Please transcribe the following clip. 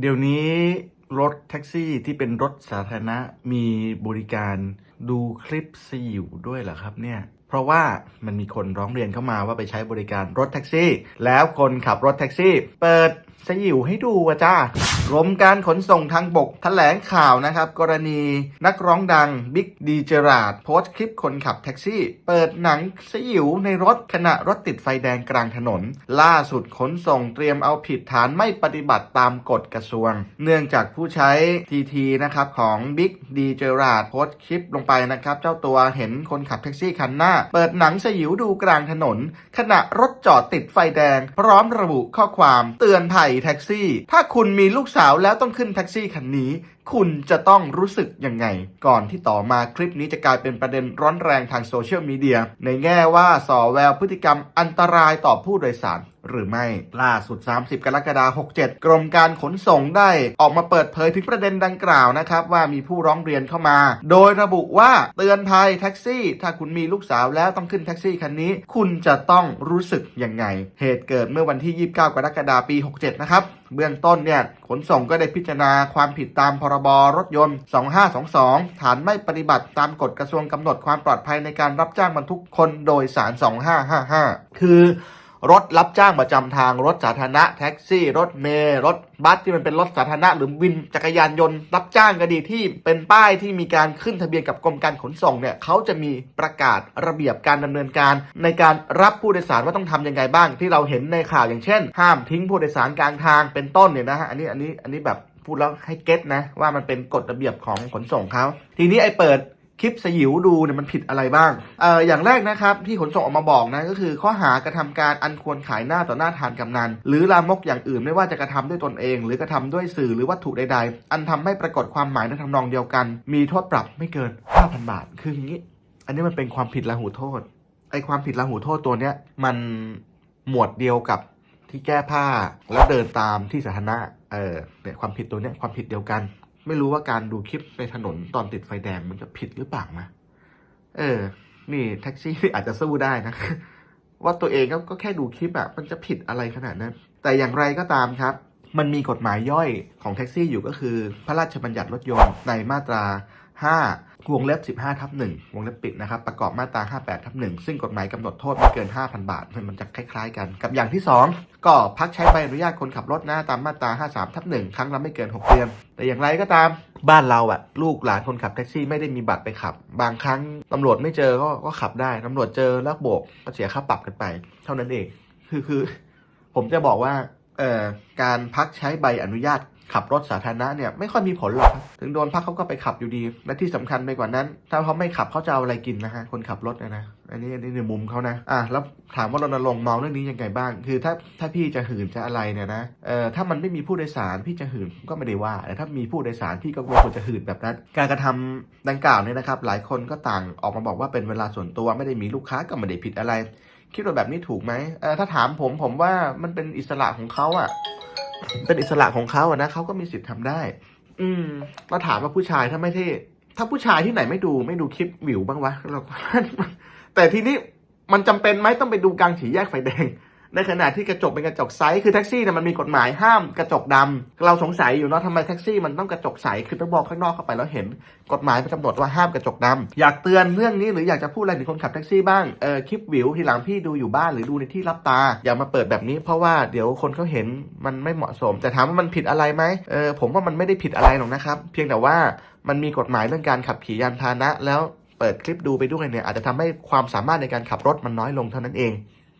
เดี๋ยวนี้รถแท็กซี่ที่เป็นรถสาธารณะมีบริการดูคลิปสยิวด้วยเหรอครับเนี่ย เพราะว่ามันมีคนร้องเรียนเข้ามาว่าไปใช้บริการรถแท็กซี่ แล้วคนขับรถแท็กซี่ เปิด สยิวให้ดูอะจ้ากรมการขนส่งทางบกแถลงข่าวนะครับ กรณีนักร้องดังบิ๊กดีเจราดโพสต์คลิปคนขับแท็กซี่ เปิดหนังสยิวในรถขณะรถติดไฟแดงกลางถนน ล่าสุดขนส่งเตรียมเอาผิดฐานไม่ปฏิบัติตามกฎกระทรวง เนื่องจากผู้ใช้ทีทีนะครับของบิ๊กดีเจราดโพสต์คลิปลงไปนะครับ เจ้าตัวเห็นคนขับแท็กซี่คันหน้า เปิดหนังสยิวดูกลางถนน ขณะรถจอดติดไฟแดง พร้อมระบุข้อความเตือนภัยแท็กซี่ ถ้าคุณมีลูกสาวแล้วต้องขึ้นแท็กซี่คันนี้ คุณจะต้องรู้สึกยังไง ก่อนที่ต่อมาคลิปนี้จะกลายเป็นประเด็นร้อนแรงทางโซเชียลมีเดียในแง่ว่าส่อแววพฤติกรรมอันตรายต่อผู้โดยสาร หรือไม่ล่าสุด 30 กรกฎาคม67 กรมการขนส่งได้ออกมาเปิดเผยถึงประเด็นดังกล่าวนะครับว่ามีผู้ร้องเรียนเข้ามา โดยระบุว่าเตือนภัยแท็กซี่ ถ้าคุณมีลูกสาวแล้วต้องขึ้นแท็กซี่คันนี้ คุณจะต้องรู้สึกยังไง เหตุเกิดเมื่อวันที่ 29 กรกฎาคมปี 67 นะครับเบื้องต้นเนี่ยขนส่งก็ได้พิจารณาความผิดตามพรบรถยนต์ 2522 ฐานไม่ปฏิบัติตามกฎกระทรวงกำหนดความปลอดภัยในการรับจ้างบรรทุกคนโดยสาร 2555 คือ รถรับจ้างประจำทางรถสาธารณะแท็กซี่ รถเมล์รถบัสที่มันเป็นรถสาธารณะ หรือวินจักรยานยนต์ รับจ้างก็ดีที่เป็นป้ายที่มีการขึ้นทะเบียนกับกรมการขนส่งเนี่ยเขาจะมีประกาศระเบียบการดำเนินการ ในการรับผู้โดยสารว่าต้องทำยังไงบ้าง ที่เราเห็นในข่าวอย่างเช่น ห้ามทิ้งผู้โดยสารกลางทางเป็นต้นเนี่ยนะฮะอันนี้อันนี้อันนี้แบบพูดแล้วให้เก็ตนะว่ามันเป็นกฎระเบียบของขนส่งเขาทีนี้ไอ้เปิด คลิปสยิวดูเนี่ยมันผิดอะไรบ้างเอ่ออย่างแรกนะครับที่ขนส่งออกมาบอกนะก็คือ ข้อหากระทำการอันควรขายหน้าต่อหน้าทานกำนัน หรือลามกอย่างอื่นไม่ว่าจะกระทำด้วยตนเอง หรือกระทำด้วยสื่อหรือวัตถุใดๆ อันทำให้ปรากฏความหมายในทำนองเดียวกัน มีโทษปรับไม่เกิน 5,000 บาท คืออย่างนี้ อันนี้มันเป็นความผิดละหูโทษไอความผิดละหูโทษตัวเนี้ยมันหมวดเดียวกับที่แก้ผ้าแล้วเดินตามที่สาธารณะเออเนี่ยความผิดตัวเนี้ยความผิดเดียวกัน ไม่รู้ว่าการดูคลิปในถนนตอนติดไฟแดงมันจะผิดหรือเปล่านะ เออ นี่แท็กซี่อาจจะสู้ได้นะ ว่าตัวเองก็แค่ดูคลิปอะมันจะผิดอะไรขนาดนั้น แต่อย่างไรก็ตามครับ มันมีกฎหมายย่อยของแท็กซี่อยู่ก็คือ พระราชบัญญัติรถยนต์ในมาตรา 5 วงเล็บ 15ทับ1วงเล็บปิดนะครับประกอบมาตรา 58ทับ1ซึ่งกฎหมายกำหนดโทษไม่เกิน 5,000 บาท มันจะคล้ายๆกัน กับอย่างที่ 2 ก็พักใช้ใบอนุญาตคนขับรถนะตามมาตรา 53ทับ1ครั้งละไม่เกิน 6 เดือน แต่อย่างไรก็ตามบ้านเราอะลูกหลานคนขับแท็กซี่ไม่ได้มีบัตรไปขับ บางครั้งตำรวจไม่เจอก็ก็ขับได้ตำรวจเจอแล้วโบกก็เสียค่าปรับกันไป เท่านั้นเองคือคือ ผมจะบอกว่าเอ่อการพักใช้ใบอนุญาต ขับรถสาธารณะเนี่ยไม่ค่อยมีผลหรอกถึงโดนพักเขาก็ไปขับอยู่ดี และที่สำคัญไปกว่านั้น ถ้าเขาไม่ขับเขาจะเอาอะไรกินนะฮะคนขับรถนยนะอันนี้อันนี้ในมุมเขานะอะแล้วถามว่ารณรงค์มองเรื่องนี้ยังไงบ้าง คือถ้าถ้าพี่จะหื่นจะอะไรเนี่ยนะเอ่อถ้ามันไม่มีผู้โดยสารพี่จะหื่นก็ไม่ได้ว่าแต่ถ้ามีผู้โดยสารพี่ก็ควรจะหื่นแบบนั้น การกระทำดังกล่าวเนี่ยนะครับ หลายคนก็ต่างออกมาบอกว่าเป็นเวลาส่วนตัวไม่ได้มีลูกค้าก็ไม่ได้ผิดอะไร คิดว่าแบบนี้ถูกไหมเออถ้าถามผมผมว่ามันเป็นอิสระของเขาอะ เป็นอิสระของเขาอะนะเขาก็มีสิทธิ์ทำได้ อืมเราถามว่าผู้ชายถ้าไม่ที่ถ้าผู้ชายที่ไหนไม่ดูไม่ดูคลิปวิวบ้างวะเราก็แต่ทีนี้มันจำเป็นไหมต้องไปดูกลางสี่แยกไฟแดง ในขณะที่กระจกเป็นกระจกใสคือแท็กซี่เนี่ยมันมีกฎหมายห้ามกระจกดำเราสงสัยอยู่เนาะทำไมแท็กซี่มันต้องกระจกใสคือต้องบอกข้างนอกเข้าไปแล้วเห็นกฎหมายมันกำหนดว่าห้ามกระจกดำอยากเตือนเรื่องนี้หรืออยากจะพูดอะไรถึงคนขับแท็กซี่บ้างเออคลิปวิวทีหลังพี่ดูอยู่บ้านหรือดูในที่รับตา อย่ามาเปิดแบบนี้ เพราะว่าเดี๋ยวคนเขาเห็นมันไม่เหมาะสม แต่ถามว่ามันผิดอะไรไหมเออผมว่ามันไม่ได้ผิดอะไรหรอกนะครับ เพียงแต่ว่ามันมีกฎหมายเรื่องการขับขี่ยานพาหนะแล้วเปิดคลิปดูไปด้วยเนี่ยอาจจะทำให้ความสามารถในการขับรถมันน้อยลงเท่านั้นเอง